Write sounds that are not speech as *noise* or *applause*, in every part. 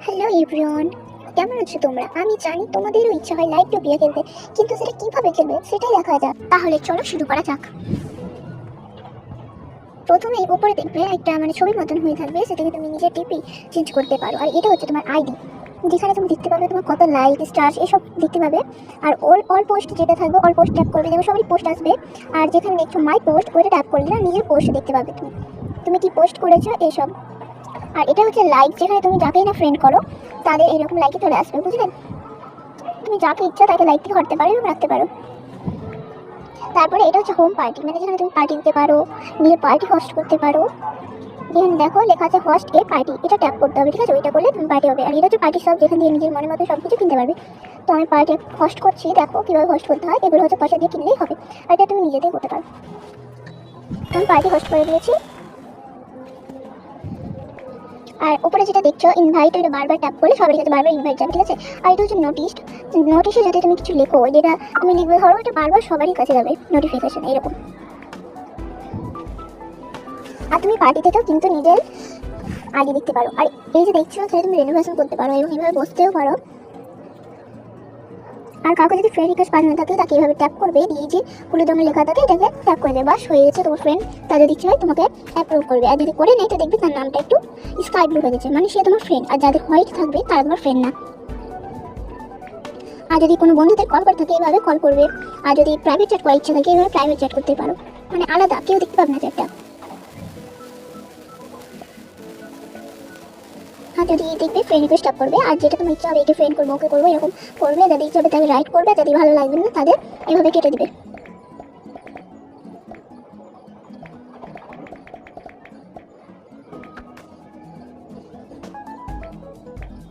Hello everyone কেমন আছো তোমরা? আমি জানি তোমাদেরও ইচ্ছা হয় লাইভ টোপিয়া খেলতে, কিন্তু সেটা কীভাবে খেলবে সেটাই দেখা যাক। তাহলে চলো শুরু করা যাক। প্রথমে উপরে দেখবে একটা মানে ছবির মতন হয়ে থাকবে, সেটাকে তুমি নিজের টিপি চেঞ্জ করতে পারো। আর এটা হচ্ছে তোমার আইডি যেখানে তুমি দেখতে পাবে তোমার কত লাইক স্টার এসব দেখতে পাবে। আর অল অল পোস্ট যেটা থাকবে অল পোস্ট ট্যাপ করবে দেখবে সবারই পোস্ট আসবে। আর যেখানে দেখছ মাই পোস্ট ওইটা ট্যাপ করলে না নিজের পোস্ট দেখতে পাবে তুমি। তুমি কি পোস্ট করেছ এইসব আর এটা হচ্ছে লাইক যেখানে তুমি যাকেই না ফ্রেন্ড করো, তাদের এরকম লাইকে চলে আসবে বুঝলেন তুমি যাকে ইচ্ছা তাকে লাইক থেকে করতে পারো এবং রাখতে পারো। তারপরে এটা হচ্ছে হোম পার্টি মানে যেখানে তুমি পার্টি দিতে পারো নিজের পার্টি হোস্ট করতে পারো। এখানে দেখো, লেখা আছে হোস্ট এ পার্টি এটা ট্যাপ করতে হবে, ঠিক আছে? ওইটা করলে তুমি পার্টি হবে। আর এটা হচ্ছে পার্টি সব, যেখান দিয়ে নিজের মনের মতো সব কিছু কিনতে পারবে। তো আমি পার্টি হোস্ট করছি, দেখো কীভাবে হোস্ট করতে হয়, এগুলো হচ্ছে পয়সা দিয়ে কিনলেই হবে। আর এটা তুমি নিজেতেই করতে পারো। তো আমি পার্টি হোস্ট করে দিয়েছি। আর ওপরে যেটা দেখছ ইনভাইট এটা বারবার ট্যাপ করলে সবারই সাথে বারবার ইনভাইট যাবে, ঠিক আছে? আর এটা হচ্ছে নোটিস নোটিশে যাতে তুমি কিছু লেখো, যেটা তুমি লিখবে, ধরো এটা বারবার সবারই কাছে যাবে নোটিফিকেশন এরকম। আর তুমি পার্টি থেকেও কিন্তু নিজের আগে দেখতে পারো। আর এই যে দেখছ, সেটা তুমি রেনোভেশন করতে পারো এবং এভাবে বসতেও পারো। আর কাউকে যদি ফ্রেন্ড রিকোয়েস্ট পাঠানো থাকে, তাকে এভাবে ট্যাপ করবে, দিয়ে যে হলুদ রঙের লেখা থাকে, এটাকে ট্যাপ করে দেবে। বাস, হয়ে গেছে। তোমার ফ্রেন্ড তাদের ইচ্ছে হয়, তোমাকে অ্যাপ্রুভ করবে। আর যদি করে নেই তো দেখবে তার নামটা একটু স্কাই ব্লু হয়ে গেছে। মানে সে তোমার ফ্রেন্ড আর যাদের হোয়াইট থাকবে, তারা তোমার ফ্রেন্ড না। আর যদি কোনো বন্ধুদের কল করে থাকে, এভাবে কল করবে। আর যদি প্রাইভেট চ্যাট করার ইচ্ছা থাকে, এভাবে প্রাইভেট চ্যাট করতে পারো। মানে আলাদা, কেউ দেখতে পাবে না চ্যাটটা যদি দেখবে ফ্রেন্ড রিকোয়েস্ট ট্যাপ করবে, আর যেটা তোমার ইচ্ছা হবে একে ফ্রেন্ড করব, ওকে করব, এরকম করবে যাদের ইচ্ছা হবে তাকে রাইট করবে, যদি ভালো লাগবে না, তাদের এভাবে কেটে দিবে।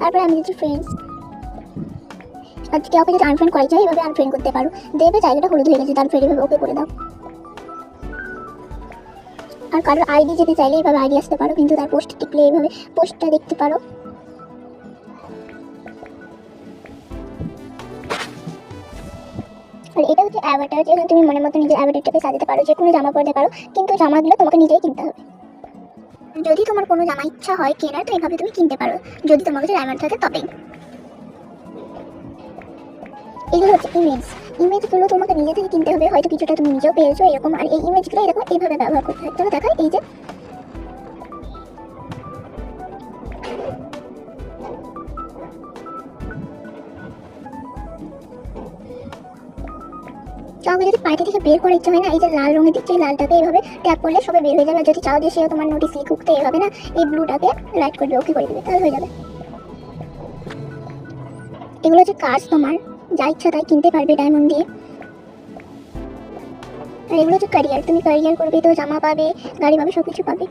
তারপরে আমি দিচ্ছি ফ্রেন্ডস আর কাউকে যদি আনফ্রেন্ড করা যায়, এভাবে আনফ্রেন্ড করতে পারো। দেবে, জায়গাটা হলুদ হয়ে গেছে, তার ফ্রেন্ড এভাবে ওকে করে দাও। আর কারোর আইডি যেতে চাইলে এইভাবে আইডি আসতে পারো, কিন্তু তার পোস্ট টিপলে এইভাবে পোস্টটা দেখতে পারো। আর এটা হচ্ছে অ্যাভাটার যেখানে তুমি মনের মতো নিজের অ্যাভাটারটাকে সাজাতে পারো, যে কোনো জামা পরতে পারো, কিন্তু জামাগুলো তোমাকে নিজেই কিনতে হবে। যদি তোমার কোনো জামা ইচ্ছা হয় কেনার, তো এইভাবে তুমি কিনতে পারো। যদি তোমার কাছে ডায়মন্ড থাকে, তবেই। এগুলো হচ্ছে ইমেজ ইমেজগুলো তোমাকে নিজে থেকে কিনতে হবে, হয়তো কিছুটা তুমি নিজেও পেয়েছ এরকম। আর এই ইমেজগুলো এরকম এইভাবে ব্যবহার করতে হয়। তাহলে দেখায় এই যে কাউকে যদি পার্টি থেকে বের করার ইচ্ছা হয় না, এই যে লাল রঙের দিচ্ছে লালটাকে এইভাবে ট্যাপ করলে সবাই বের হয়ে যাবে। যদি চাও যে সেও তোমার নোটিস লিখুক, তো এইভাবে না, এই ব্লুটাকে রাইট করবে ওকে করে দেবে, তাহলে হয়ে যাবে। এগুলো হচ্ছে কাজ তোমার। যা ইচ্ছা তাই কিনতে পারবে ডায়মন্ড দিয়ে। আর এগুলো হচ্ছে ক্যারিয়ার তুমি ক্যারিয়ার করবে তো, জামা পাবে, গাড়ি পাবে সব কিছু পাবে।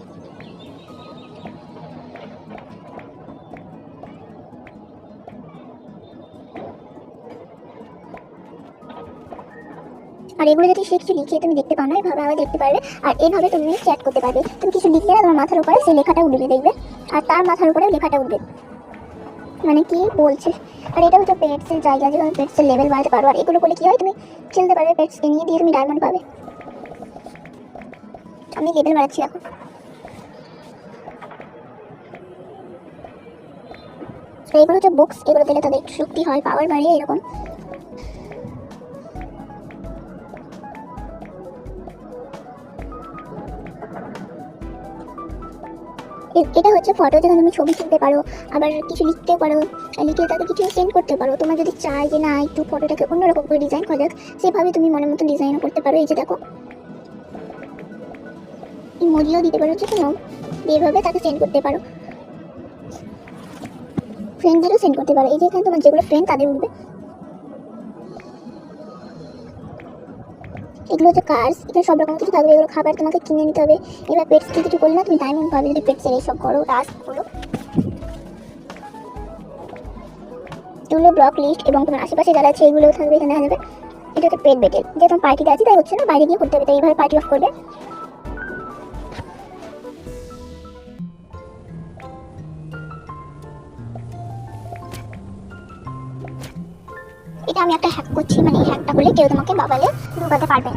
আর এগুলো যদি সে কিছু লিখে তুমি দেখতে পাও না, এভাবে আবার দেখতে পারবে। আর এভাবে তুমি চ্যাট করতে পারবে। তুমি কিছু লিখলে তোমার মাথার উপরে সেই লেখাটা উঠবে, দেখবে। আর তার মাথার উপরে লেখাটা উঠবে। মানে কি বলছে? আর এটা হচ্ছে পেটসের জায়গা যেখানে পেটসের লেভেল বাড়াতে পারো। আর এগুলো করলে কি হয়? তুমি খেলতে পারবে পেটসকে নিয়ে দিয়ে তুমি ডায়মন্ড পাবে। আমি লেভেল বাড়াচ্ছি এখন। এগুলো হচ্ছে বুকস এগুলো দিলে তাদের শক্তি হয় পাওয়ার বাড়িয়ে এরকম। এটা হচ্ছে ফটো যেখানে তুমি ছবি তুলতে পারো, আবার কিছু লিখতে পারো, লিখে তাকে কিছু সেন্ড করতে পারো। তোমার যদি চাই যে না, একটু ফটোটাকে অন্যরকম করে ডিজাইন করা যাক, সেভাবে তুমি মনের মতো ডিজাইনও করতে পারো। এই যে দেখো ইমোজিও দিতে পারো যে কোনো এইভাবে তাকে সেন্ড করতে পারো। ফ্রেন্ডদেরও সেন্ড করতে পারো। এই যে এখানে তোমার যেগুলো ফ্রেন্ড তাদের উঠবে। এগুলো হচ্ছে কার্স এখানে সব রকম কিছু থাকবে। এগুলো খাবার তোমাকে কিনে নিতে হবে। এবার পেটস কি কিছু করলে না, তুমি ডায়মন্ড পাবে যদি পেটসের এইসব করো টাস্কগুলো এগুলো ব্লক লিস্ট এবং তোমার আশেপাশে যারা আছে এগুলো থাকবে, এখানে দেখা যাবে এটা হচ্ছে পেট বেটেল যে তোমার পার্টিতে আছে, তাই হচ্ছে না, বাইরে গিয়ে করতে হবে, তাই এইভাবে পার্টি অফ করবে। এটা আমি একটা হ্যাক করছি মানে এই হ্যাকটা হলে কেউ তোমাকে বাবালে ঢুকাতে পারবে।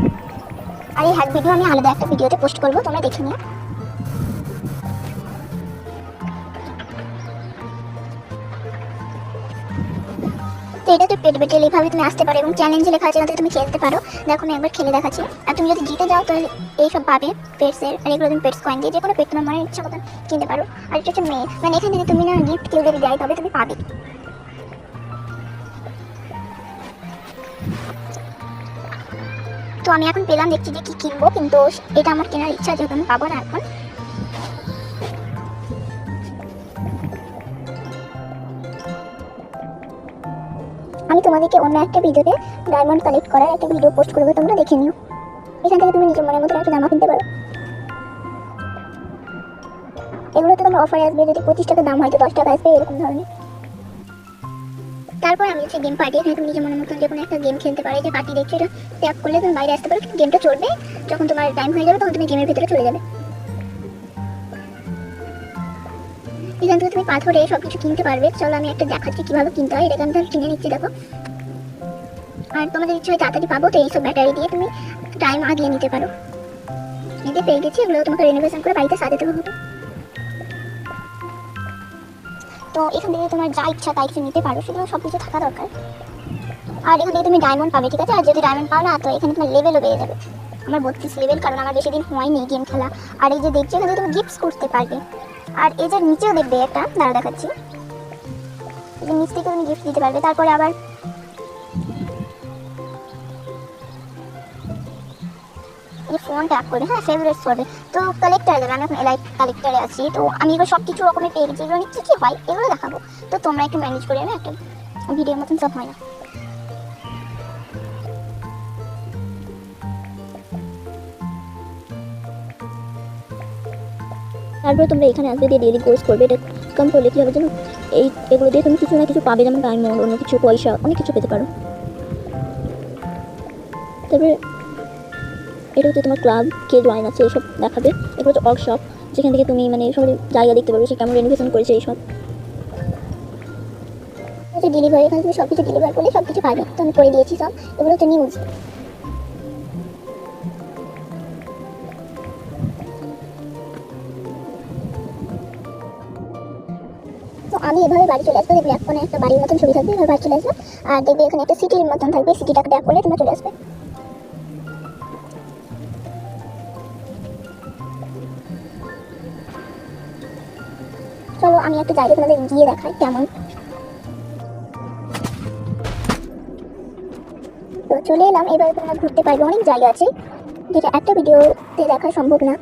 আর এই হ্যাক ভিডিও আমি আলাদা একটা ভিডিওতে পোস্ট করব, তোমরা দেখে নিও। তো এটা তো পেট বেটেল এইভাবে তুমি আসতে পারো, এবং চ্যালেঞ্জ লেখা আছে তুমি খেলতে পারো। দেখো আমি একবার খেলে দেখাচ্ছি। আর তুমি যদি জিতে যাও, তাহলে এইসব পাবে পেটসের আর এগুলো তুমি পেটস কয়েন দিয়ে যে কোনো পেট তোমার মনে ইচ্ছা মতন কিনতে পারো। আর এটা হচ্ছে মেয়ে মানে এখানে যদি তুমি না গিফট কেউ যদি দেয়, তবে তুমি পাবে। তো আমি এখন পেলাম দেখছি যে কি কিনবো, কিন্তু এটা আমার কেনার ইচ্ছা যেহেতু আমি পাবো না এখন। আমি তোমাদেরকে অন্য একটা ভিডিওতে ডায়মন্ড কালেক্ট করার একটা ভিডিও পোস্ট করব, তোমরা দেখে নিও। এখান থেকে তুমি নিজের মনের মতো একটা জামা কিনতে পারো। এগুলোতে তোমার অফার আসবে যদি পঁচিশ টাকা দাম হয়তো দশ টাকা আসবে, এরকম ধরনের। তারপর আমি হচ্ছে গেম পার্টি এখানে তুমি নিজের মনের মতন যে কোনো একটা গেম খেলতে পারো যে পার্টি দেখছ, এটা ট্যাপ করলে তুমি বাইরে আসতে পারো গেমটা চলবে। যখন তোমার টাইম হয়ে যাবে, তখন তুমি গেমের ভিতরে চলে যাবে। এখান থেকে তুমি পাথরে সব কিছু কিনতে পারবে। চলো, আমি একটা দেখাচ্ছি কীভাবে কিনতে হয়। এটা এখান থেকে কিনে নিচ্ছি, দেখো। আর তোমাদের ইচ্ছে হয় তাড়াতাড়ি পাবো, তো এইসব ব্যাটারি দিয়ে তুমি টাইম আগিয়ে নিতে পারো। যে পেয়ে গেছি, এগুলো তোমাকে রেনোভেশন করে বাড়িতে সাজাতে হবে তো এখান থেকে তোমার যা ইচ্ছা তাই কিছু নিতে পারো, সেগুলো সব কিছু থাকা দরকার। আর এখান থেকে তুমি ডায়মন্ড পাবে, ঠিক আছে? আর যদি ডায়মন্ড পাও না, তো এখানে তোমার লেভেলও বেড়ে যাবে। আমার বত্রিশ লেভেল কারণ আমার বেশি দিন হয়নি গেম খেলা। আর এই যে দেখছি, এখানে তুমি গিফটস করতে পারবে। আর এই যে নিচেও দেখবে একটা, দাঁড়া দেখাচ্ছি। এই যে নিচ থেকে তুমি গিফট দিতে পারবে। তারপরে আবার এই ফোন ট্যাপ করবে হ্যাঁ ফেভারিটস করবে তো কালেক্টারে যাবে আমি এখন এলাইট কালেক্টারে আছি, তো আমি এগুলো সব কিছু রকমের পেয়ে গেছি এগুলো কী কী হয়, এগুলো দেখাবো। তো তোমরা একটু ম্যানেজ করে নেবে একটা ভিডিওর মতন, সব হয় না। তারপরে তোমরা এখানে আসবে, দিয়ে ডেলি কোর্স করবে, এটা কাম করলে কী হবে যেন এই, এগুলো দিয়ে তুমি কিছু না কিছু পাবে, যেমন ডায়মন্ড অন্য কিছু পয়সা, অনেক কিছু পেতে পারো। তারপরে এটা হচ্ছে তোমার ক্লাব কে জয়েন আছে এইসব দেখাবে। এগুলো হচ্ছে ওয়ার্কশপ যেখান থেকে তুমি মানে সব জায়গা দেখতে পারবে, সে কেমন রেনোভেশন করেছে এইসব। ডেলিভারি এখানে তুমি সব কিছু ডেলিভার করলে সব কিছু পাবে। তো আমি করে দিয়েছি সব, এগুলো হচ্ছে নিউজ আমি এভাবে বাড়ি চলে আসব, দেখবে ফোনে একটা বাড়ির মতন ছবি থাকবে এভাবে বাড়ি চলে আসবে। আর দেখবে এখানে একটা সিটির মতন থাকবে সিটিটাকে ট্যাপ করলে তোমরা চলে আসবে। আমি একটা জায়গা তোমাদের গিয়ে দেখাই কেমন। তো চলে এলাম, এবার তোমরা ঘুরতে পারবে, অনেক জায়গা আছে যেটা একটা ভিডিওতে দেখা সম্ভব না।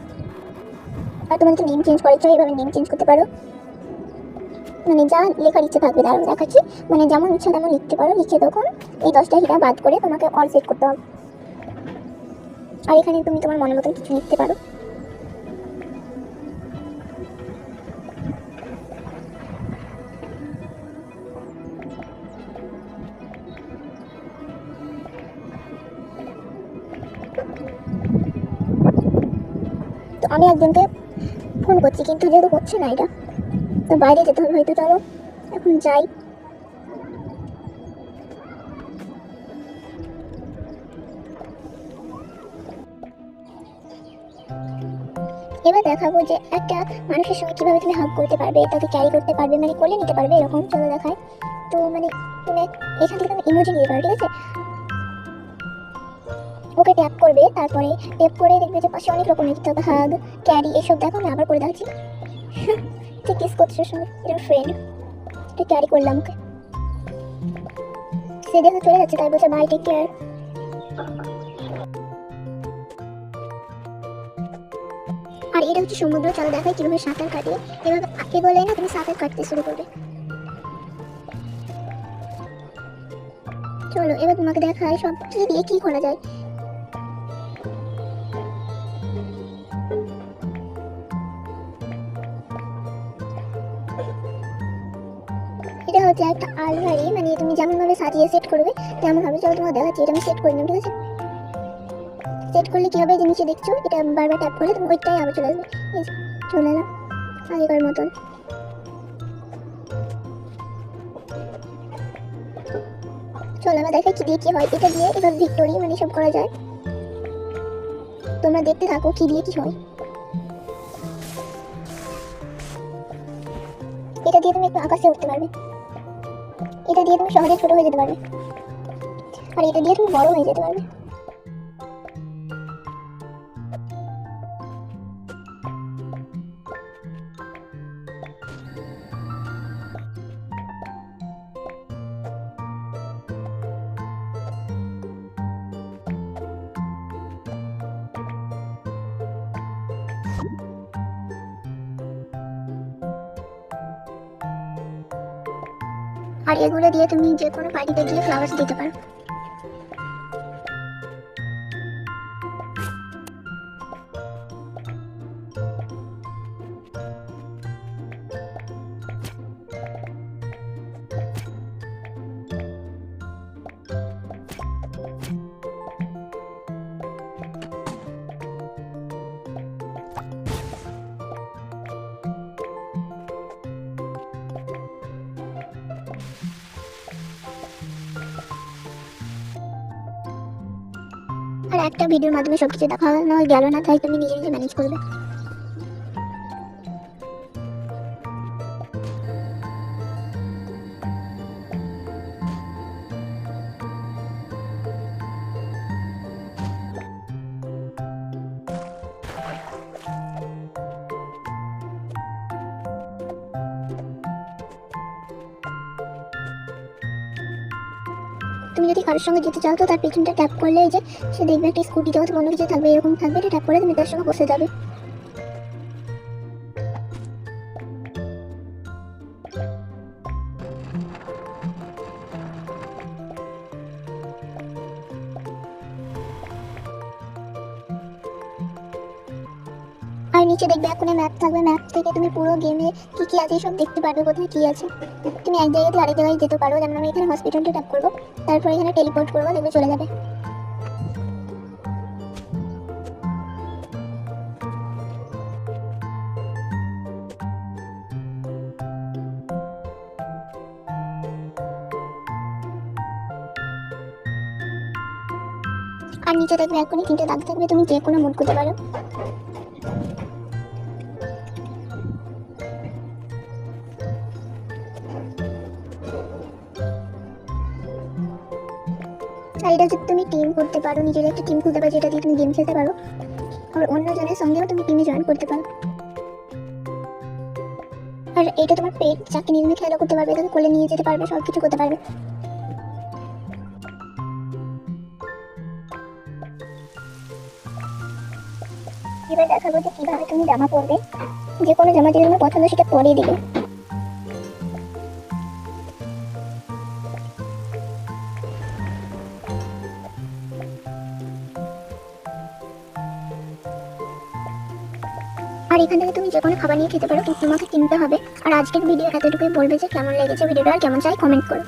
আর তোমাদের নেম চেঞ্জ করেছ এইভাবে নেম চেঞ্জ করতে পারো। মানে যা লেখার ইচ্ছে থাকবে দাঁড়াও দেখাচ্ছি। মানে যেমন ইচ্ছা তেমন লিখতে পারো, লিখে তখন এই দশটা হিরা বাদ করে তোমাকে অল সেট করতে হবে। আর এখানে তুমি তোমার মনের মতন কিছু লিখতে পারো। আমি একজনকে ফোন করছি, কিন্তু যেহেতু করছে না এটা, তো বাইরে যেতে হবে হয়তো, চলো, এখন যাই। এবার দেখাবো যে একটা মানুষের সঙ্গে কীভাবে তুমি হাগ করতে পারবে তাকে ক্যারি করতে পারবে মানে কোলে নিতে পারবে, এরকম চলো দেখায়। তো মানে তুমি এখান থেকে তুমি ইমোজি নিতে পারো, ঠিক আছে? ওকে ট্যাপ করবে, তারপরে ট্যাপ করে দেখবে যে পাশে অনেক রকমের হবে হাগ ক্যারি এসব দেখো আমি আবার করে দেখাচ্ছি *laughs* ঠিক কিস করছে ওর সঙ্গে এটা ফ্রেন্ড এটা ক্যারি করলাম ওকে। সে দেখে চলে যাচ্ছে, তাই বলছে বাই টেক কেয়ার আর এটা হচ্ছে সমুদ্র, চলো দেখাই কীভাবে সাঁতার কাটে। এভাবে এগোলে না, তুমি সাঁতার কাটতে শুরু করবে। চলো, এবার তোমাকে দেখাই সব কি দিয়ে কি করা যায়। হচ্ছে একটা আলমারি মানে তুমি যেমন ভাবে সাজিয়ে সেট করবে তেমন হবে চলো তোমাকে দেখাচ্ছি, এটা আমি সেট করে নেব ঠিক আছে? সেট করলে কি হবে যে দেখছ, এটা বারবার ট্যাপ করলে তুমি ওইটাই আবার চলে আসবে, এই চলে এলাম, আগেকার মতন। চলো আমরা দেখাই কি দিয়ে কি হয়, এটা দিয়ে এবার ভিক্টোরি মানে সব করা যায়। তোমরা দেখতে থাকো কি দিয়ে কি হয়। এটা দিয়ে তুমি একটু আকাশে উঠতে পারবে। এটা দিয়ে তুমি সহজে ছোট হয়ে যেতে পারবে। আর এটা দিয়ে তুমি বড় হয়ে যেতে পারবে। আর এগুলো দিয়ে তুমি যে কোনো পার্টিতে গিয়ে ফ্লাওয়ার্স দিতে পারো। একটা ভিডিওর মাধ্যমে সবকিছু দেখানো গেল না তাই তুমি নিজে নিজে ম্যানেজ করবে। তুমি যদি কারোর সঙ্গে যেতে চাও, তো তার পেছনটা ট্যাপ করলে যে সে দেখবে একটা স্কুটি তো অন্য কিছু থাকবে, এরকম থাকবে, এটা ট্যাপ করে তুমি তার সঙ্গে বসে যাবে। এখন ম্যাপ থাকবে, ম্যাপ থেকে তুমি পুরো গেমে কি কি আছে সব দেখতে পারবে কোথায় কি আছে। তুমি এক জায়গা থেকে আরেক জায়গায় যেতে পারো, যেমন আমি এখানে হসপিটালটা ট্যাপ করব, তারপর এখানে টেলিপোর্ট করব, দেখবে চলে যাবে। আর নিচে দেখবে এখনই তিনটে দাগ থাকবে, তুমি যে কোনো মুড করতে পারো। এটা যদি তুমি টিম করতে পারো, নিজের একটা টিম খুলতে পারো, যেটা দিয়ে তুমি গেম খেলতে পারো আর অন্য জনের সঙ্গেও তুমি টিমে জয়েন করতে পারো। আর এটা তোমার পেট, যাকে নিয়ে তুমি খেলা করতে পারবে, তাকে কোলে নিয়ে যেতে পারবে সব কিছু করতে পারবে। এবার দেখাবো যে কীভাবে তুমি জামা পরবে। যে কোনো জামা যেটা তোমার পছন্দ সেটা পরে দিবে। আর এখান থেকে তুমি যে কোনো খাবার নিয়ে খেতে পারো, কিন্তু তোমাকে কিনতে হবে। আর আজকের ভিডিও এতটুকুই বলবে যে কেমন লেগেছে ভিডিওটা, আর কেমন চাই কমেন্ট করো।